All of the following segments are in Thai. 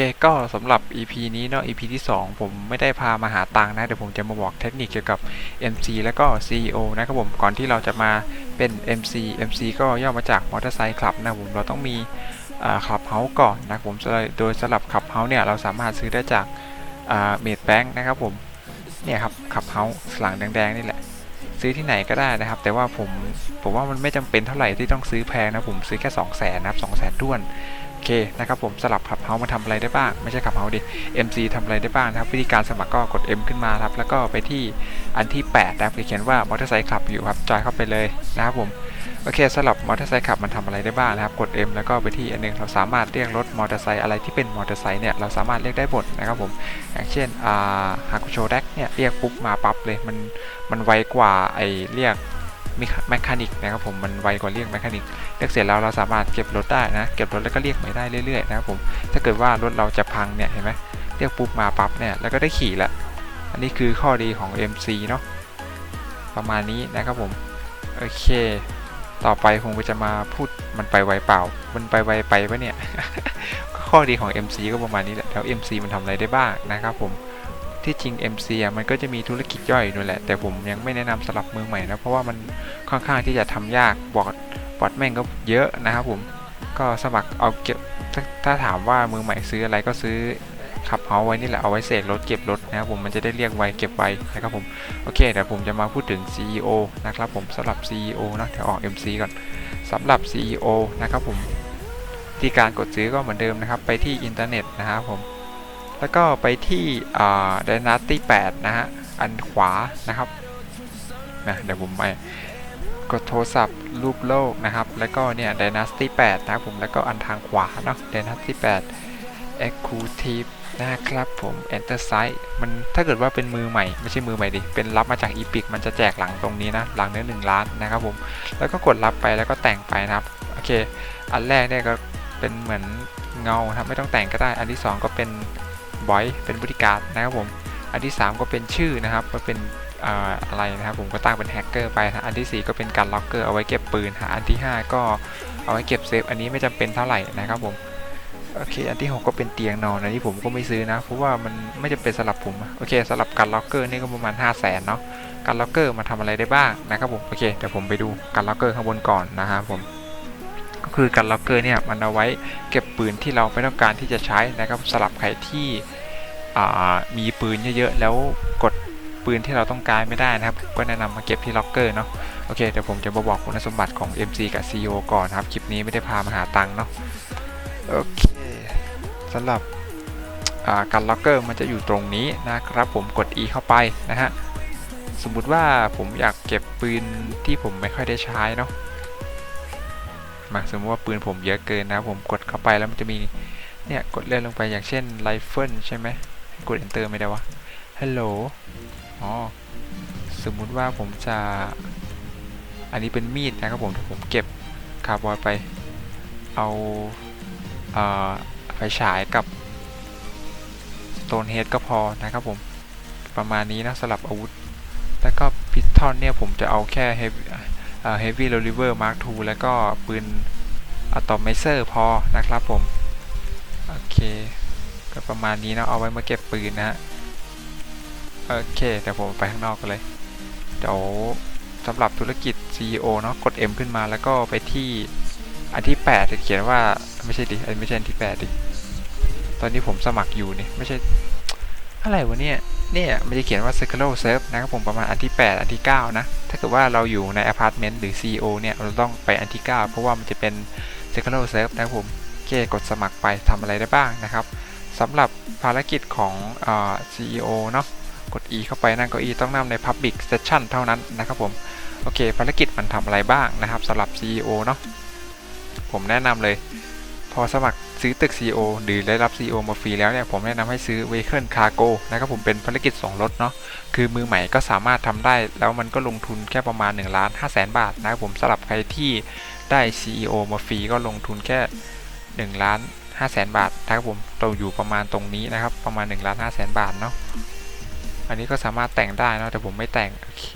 เคก็สำหรับ EP นี้เนาะ EP ที่ 2 ผมไม่ได้พามาหาตังนะ เดี๋ยวผมจะมาบอกเทคนิคเกี่ยวกับ MC แล้วก็ CEO นะครับผม ก่อนที่เราจะมาเป็น MC MC ก็ย่อมาจากมอเตอร์ไซค์คลับนะผม เราต้องมีคลับเฮาส์ก่อนนะผม โดยสำหรับคลับเฮาส์เนี่ยเราสามารถซื้อได้จากเมดแบงค์นะครับผม เนี่ยครับคลับเฮาส์หลังแดงๆนี่แหละซื้อที่ไหนก็ได้นะครับ แต่ว่าผมผมว่ามันไม่จำเป็นเท่าไหร่ที่ต้องซื้อแพงนะผมซื้อแค่2 0 0 0 0นนะครับ2 0 0 0 0 0ด้วน เคนะครับผมสลับขับเฮามาทำอะไรได้บ้าง ไม่ใช่ขับเฮาดิ MC ทำอะไรได้บ้างนะครับวิธีการสมัครก็กด M ขึ้นมาครับแล้วก็ไปที่อันที่8นะครับเขียนว่ามอเตอร์ไซค์ขับอยู่ครับจอยเข้าไปเลยนะครับผมโอเคสำหรับมอเตอร์ไซค์ขับมันทำอะไรได้บ้างนะครับกด M แล้วก็ไปที่อันหนึงเราสามารถเรียกรถมอเตอร์ไซค์อะไรที่เป็นมอเตอร์ไซค์เนี่ยเราสามารถเรียกได้หมดนะครับผมอย่างเช่นฮากุโชแดกเนี่ยเรียกปุ๊บมาปั๊บเลยมันมันไวกว่าไอเรียก แมคานิกนะครับผมมันไวกว่าเรียกแมคานิกเรียกเสร็จแล้วเราสามารถเก็บรถได้นะเก็บรถแล้วก็เรียกใหม่ได้เรื่อยๆนะครับผมถ้าเกิดว่ารถเราจะพังเนี่ยเห็นไหมเรียกปุ๊บมาปั๊บเนี่ยแล้วก็ได้ขี่ละอันนี้คือข้อดีของ MC เนาะประมาณนี้นะครับผมโอเค ต่อไปคงจะมาพูดมันไปไวเปล่า มันไปไวไปปะเนี่ยก็ข้อดีของ MC ก็ประมาณนี้แหละแล้ว MC มันทำอะไรได้บ้างนะครับผม ที่จริง MC อะมันก็จะมีธุรกิจย่อยนู่นแหละ แต่ผมยังไม่แนะนำสำหรับมือใหม่นะ เพราะว่ามันค่อนข้างที่จะทำยากบอดบอดแม่งก็เยอะนะครับผมก็สมัครเอาเก็บถ้าถ้าถามว่ามือใหม่ซื้ออะไรก็ซื้อขับเฮาไว้นี่แหละเอาไว้เสกรถเก็บรถนะครับผมมันจะได้เรียกไวเก็บไว้นะครับผมโอเคเดี๋ยวผมจะมาพูดถึง CEO นะครับผมสำหรับ CEO นะเดี๋ยวออก MC ก่อนสำหรับ CEO นะครับผมที่การกดซื้อก็เหมือนเดิมนะครับ ไปที่อินเทอร์เน็ตนะครับผม แล้วก็ไปที่อ่า Dynasty 8นะฮะ อันขวานะครับนะเดี๋ยวผมไปกดโทรศัพท์รูปโลกนะครับ แล้วก็เนี่ย Dynasty 8 นะครับผม แล้วก็อันทางขวาเนาะ Dynasty 8 Executive นะครับผม Enter Site มันถ้าเกิดว่าเป็นมือใหม่ ไม่ใช่มือใหม่ดิ เป็นรับมาจาก Epic มันจะแจกหลังตรงนี้นะ หลังเนื้อหนึ่งล้านนะครับผม แล้วก็กดรับไปแล้วก็แต่งไปนะครับ โอเค อันแรกเนี่ยก็เป็นเหมือนเงาครับ ไม่ต้องแต่งก็ได้ อันที่ 2 ก็เป็น บอยเป็นบริการนะครับผม อันที่ 3 ก็เป็นชื่อนะครับก็เป็นอะไรนะครับผมก็ตั้งเป็นแฮกเกอร์ไปนะอันทีสี่4 ก็เป็นการล็อกเกอร์เอาไว้เก็บปืนฮะอันที่ 5 ก็เอาไว้เก็บเซฟอันนี้ไม่จำเป็นเท่าไหร่นะครับผมโอเค อันที่ 6 ก็เป็นเตียงนอนอันนี้ผมก็ไม่ซื้อนะ เพราะว่ามันไม่จำเป็นสำหรับผม โอเคสำหรับการล็อกเกอร์นี่ก็ประมาณ 5 0 0แสนเนาะการล็อกเกอร์มาทำอะไรได้บ้างนะครับผม โอเค เดี๋ยวผมไปดูการล็อกเกอร์ข้างบนก่อนนะครับผม ก็คือการล็อกเกอร์เนี่ยมันเอาไว้เก็บปืนที่เราไม่ต้องการที่จะใช้นะครับสำหรับใครที่มีปืนเยอะๆแล้วกดปืนที่เราต้องการไม่ได้นะครับ ก็แนะนำมาเก็บที่ล็อกเกอร์เนาะโอเคเดี๋ยวผมจะมาบอกคุณสมบัติของ MC กับ CEO ก่อนนะครับคลิปนี้ไม่ได้พามาหาตังค์เนาะโอเคสำหรับการล็อกเกอร์มันจะอยู่ตรงนี้นะครับ ผมกด E เข้าไปนะฮะสมมุติว่าผมอยากเก็บปืนที่ผมไม่ค่อยได้ใช้เนาะ มาสมมติว่าปืนผมเยอะเกินนะผมกดเข้าไปแล้วมันจะมีเนี่ยกดเลื่อนลงไปอย่างเช่นไรเฟิลใช่ไหมกด enter ไม่ได้วะฮัลโหลอ๋อสมมุติว่าผมจะ อันนี้เป็นมีดนะครับผมผมเก็บคาร์บอยไป เอาไฟฉายกับ Stone Head ก็พอนะครับผมประมาณนี้นะสำหรับอาวุธ แล้วก็พิสทอนเนี่ยผมจะเอาแค่ Heavy Heavy Revolver Mark II แล้วก็ปืน Atomizer พอนะครับผม โอเค ก็ประมาณนี้นะเอาไว้มาเก็บปืนนะฮะ โอเคเดี๋ยวผมไปข้างนอกกันเลย เดี๋ยวสำหรับธุรกิจ CEO เนาะกด M ขึ้นมาแล้วก็ไปที่อันที่8จะเขียนว่าไม่ใช่ดิอันไม่ใช่อันที่8ดิตอนนี้ผมสมัครอยู่นี่ไม่ใช่อะไรวะเนี่ยเนี่ยมันจะเขียนว่า Circle Serve นะครับผมประมาณอันที่ 8 อันที่ 9 นะ ถ้าเกิดว่าเราอยู่ในอพาร์ตเมนต์หรือ CEO เนี่ย เราต้องไปอันที่ 9 เพราะว่ามันจะเป็น Circle Serve นะครับผมโอเคกดสมัครไปทำอะไรได้บ้างนะครับสำหรับภารกิจของอ CEO เนาะกด E เข้าไปนั่นก็ E ต้องนำใน Public Session เท่านั้นนะครับผม โอเค ภารกิจมันทำอะไรบ้างนะครับสำหรับ CEO เนาะผมแนะนำเลย พอสมัคร ซื้อตึก CEO หรือได้รับ CEO มาฟรีแล้วเนี่ยผมแนะนำให้ซื้อ Vehicle Cargo นะครับผมเป็นภารกิจ 2 รถเนาะคือมือใหม่ก็สามารถทำได้ แล้วมันก็ลงทุนแค่ประมาณ1ล้าน5แสนบาทนะครับผมสำหรับใครที่ได้ CEO มาฟรีก็ลงทุนแค่1ล้าน5แสนบาทนะครับผมเราอยู่ประมาณตรงนี้นะครับประมาณ1ล้าน5แสนบาทเนาะอันนี้ก็สามารถแต่งได้นะแต่ผมไม่แต่งโอเค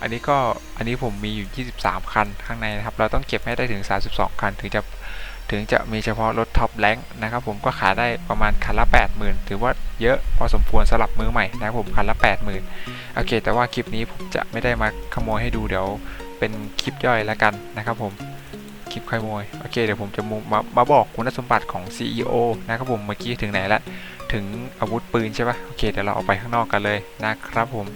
อันนี้ก็อันนี้ผมมีอยู่ 23 คันข้างในนะครับ เราต้องเก็บให้ได้ถึง 32 คันถึงจะ ถึงจะมีเฉพาะรถท็อปแรงนะครับผมก็ขายได้ประมาณคันละ 80,000 ถือว่าเยอะพอสมควรสำหรับมือใหม่นะครับผมคันละ 80,000 โอเค แต่ว่าคลิปนี้ผมจะไม่ได้มาขโมยให้ดูเดี๋ยวเป็นคลิปย่อยแล้วกันนะครับผมคลิปขโมยโอเคเดี๋ยวผมจะมามาบอกคุณสมบัติของ CEO นะครับผมเมื่อกี้ถึงไหนละถึงอาวุธปืนใช่ปะโอเคเดี๋ยวเราออกไปข้างนอกกันเลยนะครับผม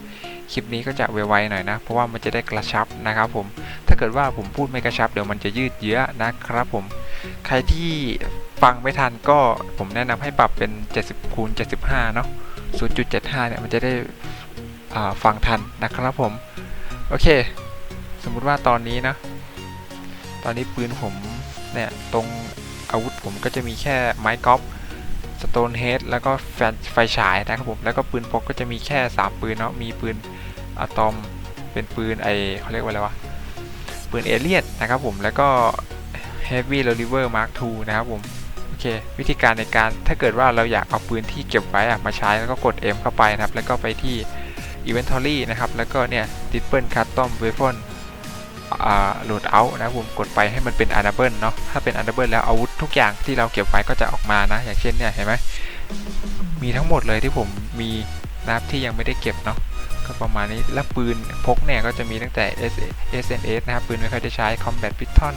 คลิปนี้ก็จะไวๆหน่อยนะ เพราะว่ามันจะได้กระชับนะครับผมถ้าเกิดว่าผมพูดไม่กระชับเดี๋ยวมันจะยืดเยื้อนะครับผม ใครที่ฟังไม่ทันก็ผมแนะนำให้ปรับเป็น 70คูณ75 เนาะ0.75 เนี่ย มันจะได้ฟังทันนะครับผม โอเค สมมุติว่าตอนนี้นะ ตอนนี้ปืนผมเนี่ย ตรงอาวุธผมก็จะมีแค่ไม้กอล์ฟสโตนเฮดแล้วก็แฟนไฟฉายนะครับผม แล้วก็ปืนพกก็จะมีแค่ 3 ปืนเนาะมีปืนอะตอมเป็นปืนไอเขาเรียกว่าอะไรวะปืนเอเลียนนะครับผมแล้วก็ Heavy Revolver Mark II นะครับผมโอเค วิธีการในการถ้าเกิดว่าเราอยากเอาปืนที่เก็บไว้อะมาใช้แล้วก็กด M เข้าไปนะครับ แล้วก็ไปที่ Inventory นะครับ แล้วก็เนี่ย Triple Custom Weapon อ่า Load Out นะผมกดไปให้มันเป็น Unable เนาะถ้าเป็น Unable แล้วอาวุธทุกอย่างที่เราเก็บไว้ก็จะออกมานะ อย่างเช่นเนี่ยเห็นไหมมีทั้งหมดเลยที่ผมมีนะครับที่ยังไม่ได้เก็บเนาะก็ประมาณนี้ แล้วปืนพกเนี่ยก็จะมีตั้งแต่ S SNS นะครับ ปืนไม่ค่อยได้ใช้ Combat Python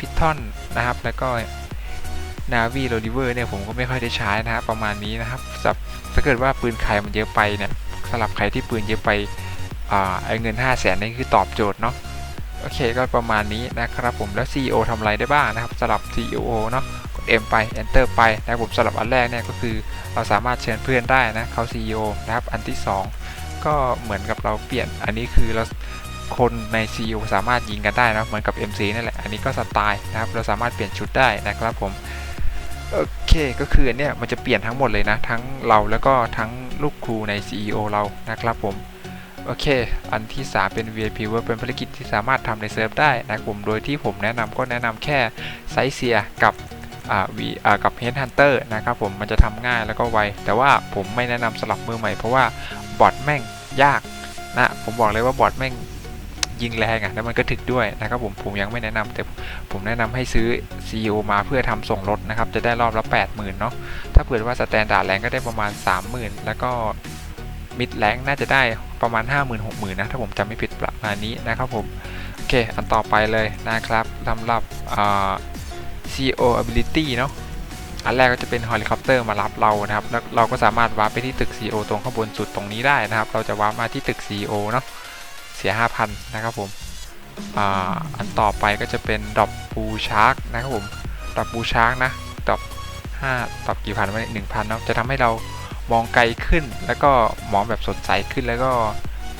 พิททอนนะครับ แล้วก็ Navi r o d i v e r เนี่ยผมก็ไม่ค่อยได้ใช้นะครับ ประมาณนี้นะครับสับถ้าเกิดว่าปืนใครมันเยอะไปเนี่ยสำหรับใครที่ปืนเยอะไปอ่าไอ้เงิน 5 0 0แสนนี่คือตอบโจทย์เนาะโอเคก็ประมาณนี้นะครับผมแล้ว CEO ทำอะไรได้บ้างนะครับสำหรับ CEO เนาะกด M ไป Enter ไปนะครับผมสำหรับอันแรกเนี่ยก็คือเราสามารถเชิญเพื่อนได้นะเขา CEO นะครับอันที่ 2 ก็เหมือนกับเราเปลี่ยนอันนี้คือเรา คนใน CEO สามารถยิงกันได้นะเหมือนกับ MC นั่นแหละ อันนี้ก็สไตล์นะครับ เราสามารถเปลี่ยนชุดได้นะครับผม โอเค ก็คือเนี่ยมันจะเปลี่ยนทั้งหมดเลยนะ ทั้งเราแล้วก็ทั้งลูกครูใน CEO เรานะครับผมโอเค อันที่ 3 เป็น VIP Work เป็นภารกิจที่สามารถทำในเซิร์ฟได้นะครับผม โดยที่ผมแนะนำก็แนะนำแค่ไซเซียกับอ่าวีอ่ากับ Head Hunter นะครับผม มันจะทำง่ายแล้วก็ไว แต่ว่าผมไม่แนะนำสำหรับมือใหม่เพราะว่าบอทแม่งยากนะ ผมบอกเลยว่าบอทแม่ง ยิงแรงอะแล้วมันก็ถึกด้วยนะครับผมผมยังไม่แนะนำแต่ผมแนะนำให้ซื้อ CEO มาเพื่อทำส่งรถนะครับ จะได้รอบละ 80,000เนาะถ้าเกิดว่าสแตนดาร์ดแรงก็ได้ประมาณ 30,000 แล้วก็มิดแรงน่าจะได้ประมาณ 50,000 60,000นะถ้าผมจำไม่ผิดประมาณนี้นะครับผมโอเค อันต่อไปเลยนะครับสำหรับ CEO ability เนาะอันแรกก็จะเป็นเฮลิคอปเตอร์มารับเรานะครับแล้วเราก็สามารถวาร์ปไปที่ตึก CEO ตรงข้างบนสุดตรงนี้ได้นะครับ เราจะวาร์ปมาที่ตึก CEO เนาะ เสีย 5,000 นะครับผมออันต่อไปก็จะเป็นดอบบูชาร์กนะครับผมดอบบูชาร์กนะดอบ5ดอบกี่พันวะหนึ่งพันเนาะจะทำให้เรามองไกลขึ้น แล้วก็มองแบบสดใสขึ้นแล้วก็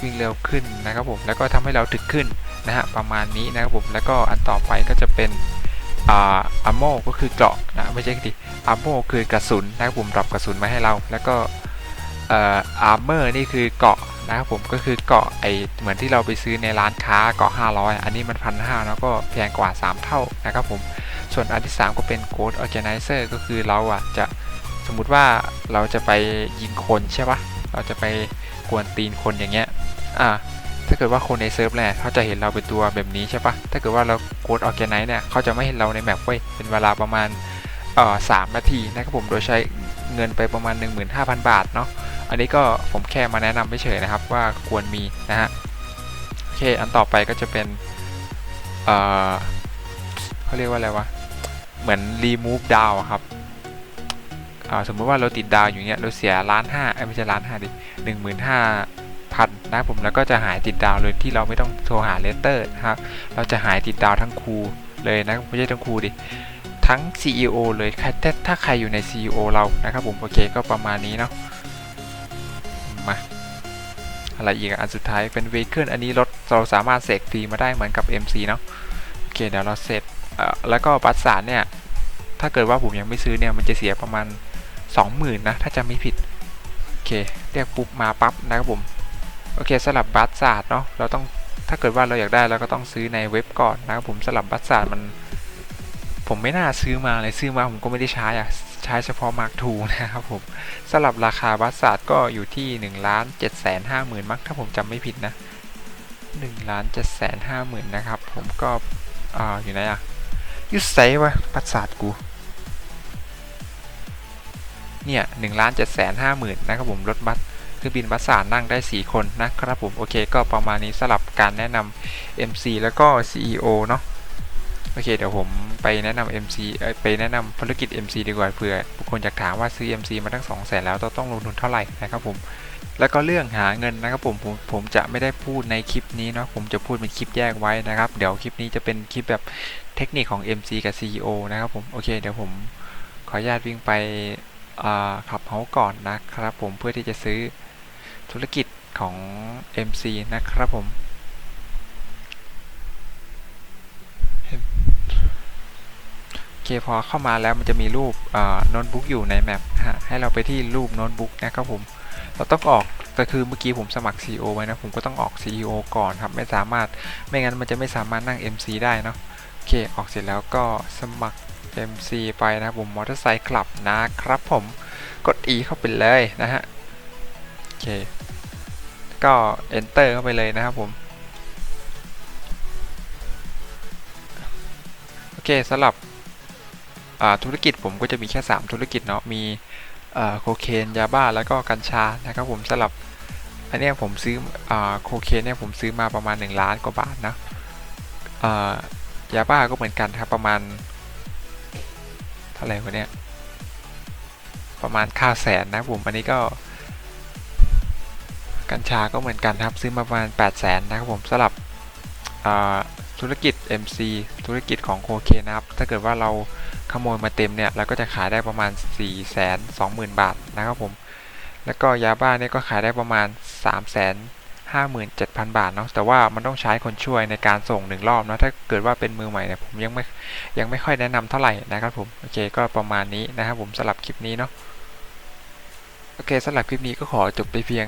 วิ่งเร็วขึ้นนะครับผมแล้วก็ทำให้เราถึกขึ้นนะฮะประมาณนี้นะครับผมแล้วก็อันต่อไปก็จะเป็นอัมโมก็คือเกราะนะไม่ใช่ดิอัมโมคือกระสุนนะครับผมดรอปกระสุนมาให้เรา แล้วก็อาร์เมอร์นี่คือเกราะ นะครับผมก็คือเกาะไอเหมือนที่เราไปซื้อในร้านค้าเกาะ 500 อันนี้มันพันห้าแล้วก็แพงกว่า 3 เท่านะครับผมส่วนอันที่ 3 ก็เป็น Code Organizer ก็คือเราอะจะสมมุติว่าเราจะไปยิงคนใช่ปะเราจะไปกวนตีนคนอย่างเงี้ยอ่าถ้าเกิดว่าคนในเซิร์ฟแหละเขาจะเห็นเราเป็นตัวแบบนี้ใช่ปะถ้าเกิดว่าเรา Code Organize เนี่ยเขาจะไม่เห็นเราในแมปเว้ย เป็นเวลาประมาณเอ่อสามนาทีนะครับผม โดยใช้เงินไปประมาณ 15,000 บาทเนาะ อันนี้ก็ผมแค่มาแนะนำเฉยๆนะครับว่าควรมีนะฮะโอเคอันต่อไปก็จะเป็นเอ่อเขาเรียกว่าอะไรวะเหมือน remove ดาวครับสมมติว่าเราติดดาวอยู่เนี้ยเราเสียล้านห้าไม่ใช่ล้านห้าดิหนึ่งหมื่นห้าพันนะผมแล้วก็จะหายติดดาวเลยที่เราไม่ต้องโทรหาเลเตอร์นะครับเราจะหายติดดาวทั้งครูเลยนะไม่ใช่ทั้งครูดิทั้ง CEO เลยถ้าถ้าใครอยู่ใน CEO เรานะครับผมโอเคก็ประมาณนี้เนาะ อะไรอีกอันสุดท้ายเป็น vehicle อันนี้รถเราสามารถเสกฟรีมาได้เหมือนกับ MC เนาะโอเคเดี๋ยวเราเสร็จแล้วก็บัตรสารเนี่ยถ้าเกิดว่าผมยังไม่ซื้อเนี่ยมันจะเสียประมาณ 20,000นะถ้าจำไม่ผิดโอเคเรียกปุ๊บมาปั๊บนะครับผมโอเคสลับบัตรสารเนาะเราต้องถ้าเกิดว่าเราอยากได้เราก็ต้องซื้อในเว็บก่อนนะครับผมสลับบัตรสารมัน ผมไม่น่าซื้อมาเลยซื้อมาผมก็ไม่ได้ใช้อะ ใช้เฉพาะ Mark II นะครับผมสลับราคาวัตศาสตร์ก็อยู่ที่1นึ่งล้านเจ็ดแสนห้าหมื่นมักถ้าผมจำไม่ผิดนะ1นึ่งล้านเจ็ดแสนห้าหมื่นนะครับผมก็อ่าอยู่ไหนอะยุดไซวะวัตศาสตร์กูเนี่ยหนึ่งล้านเจ็ดแสนห้าหมื่นนะครับผมรถบัสเครื่องบินบัสสารนั่งได้ 4 คนนะครับผมโอเคก็ประมาณนี้สลับการแนะนำ MC แล้วก็ CEO เนาะโอเคเดี๋ยวผม ไปแนะนำ MC เอ้ยไปแนะนำธุรกิจ MC ดีกว่าเผื่อบุคคลอยากถามว่าซื้อ MC มาตั้ง2 0 0แสนแล้วต้องต้องลงทุนเท่าไหร่นะครับผมแล้วก็เรื่องหาเงินนะครับผมผมผมจะไม่ได้พูดในคลิปนี้เนาะผมจะพูดเป็นคลิปแยกไว้นะครับ เดี๋ยวคลิปนี้จะเป็นคลิปแบบเทคนิคของ MC กับ CEO นะครับผมโอเคเดี๋ยวผมขออนุญาตวิ่งไปขับเฮาก่อนนะครับผมเพื่อที่จะซื้อธุรกิจของ MC นะครับผมโอ เคพอเข้ามาแล้วมันจะมีรูปโน้ตบุ๊กอยู่ในแมปฮะให้เราไปที่รูปโน้ตบุ๊กนะครับผมเราต้องออกแต่คือเมื่อกี้ผมสมัคร CEO ไว้นะผมก็ต้องออก CEO ก่อนครับไม่สามารถไม่งั้นมันจะไม่สามารถนั่ง MC ได้เนาะโอเคออกเสร็จแล้วก็สมัคร MC ไปนะผมมอเตอร์ไซค์คลับนะครับผมกด E เข้าไปเลยนะฮะโอเคก็ Enter เข้าไปเลยนะครับผมโอเคสำหรับ ธุรกิจผมก็จะมีแค่ 3 ธุรกิจเนาะมีโคเคนยาบ้าแล้วก็กัญชานะครับผมสลับอันนี้ผมซื้อโคเคนเนี่ยผมซื้อมาประมาณ 1 ล้านกว่าบาทนะยาบ้าก็เหมือนกันครับประมาณเท่าไหร่วะเนี่ยประมาณค่าแสนนะผมอันนี้ก็กัญชาก็เหมือนกันครับซื้อมาประมาณ 8 0 0แสนนะครับผมสลับธุรกิจ MC ธุรกิจของโคเคนนะครับถ้าเกิดว่าเรา ขโมยมาเต็มเนี่ยเราก็จะขายได้ประมาณ 4 2 0 0 0 0 บาทนะครับผม แล้วก็ยาบ้าเนี่ยก็ขายได้ประมาณ 3 5 7 0 0 0 บาทเนาะ แต่ว่ามันต้องใช้คนช่วยในการส่งหนึ่งรอบนะ ถ้าเกิดว่าเป็นมือใหม่เนี่ยผมยังไม่ยังไม่ค่อยแนะนำเท่าไหร่นะครับผม โอเคก็ประมาณนี้นะครับผมสำหรับคลิปนี้เนาะ โอเคสำหรับคลิปนี้ก็ขอจบไปเพียง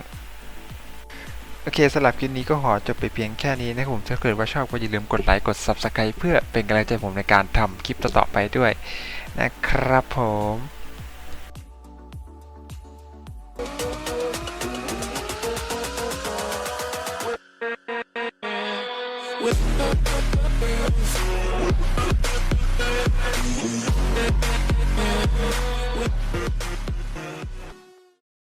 โอเคสำหรับคลิปนี้ก็ขอจบไปเพียงแค่นี้นะครับผมถ้าเกิดว่าชอบก็อย่าลืมกดไลค์กด Subscribe เพื่อเป็นกำลังใจผมในการทำคลิปต่อๆไปด้วยนะครับผม With